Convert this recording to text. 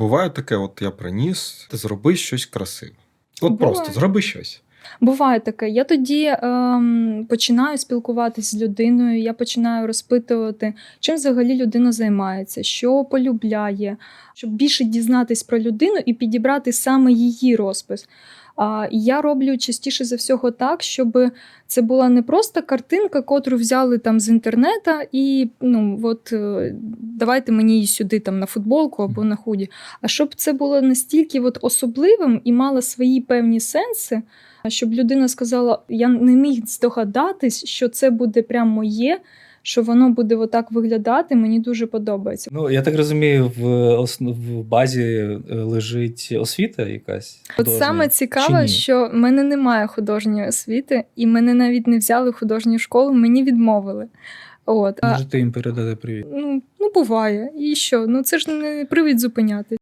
буває таке: от я приніс, ти зроби щось красиве. От Буває. просто зроби щось. Буває таке. Я тоді ем, починаю спілкуватися з людиною, я починаю розпитувати, чим взагалі людина займається, що полюбляє, щоб більше дізнатись про людину і підібрати саме її розпис. А, я роблю частіше за всього так, щоб це була не просто картинка, котру взяли там з інтернету, і ну от е, давайте мені її сюди там на футболку або на худі. А щоб це було настільки от особливим і мало свої певні сенси, щоб людина сказала: я не міг здогадатись, що це буде прям моє, що воно буде отак виглядати. Мені дуже подобається. Ну, я так розумію, в, основ... в базі е, лежить освіта якась. От саме цікаве, що в мене немає художньої освіти, і мене навіть не взяли в художню школу, мені відмовили. От Може, ти їм передати привіт. ну, ну буває. І що? Ну це ж не привід зупинятись.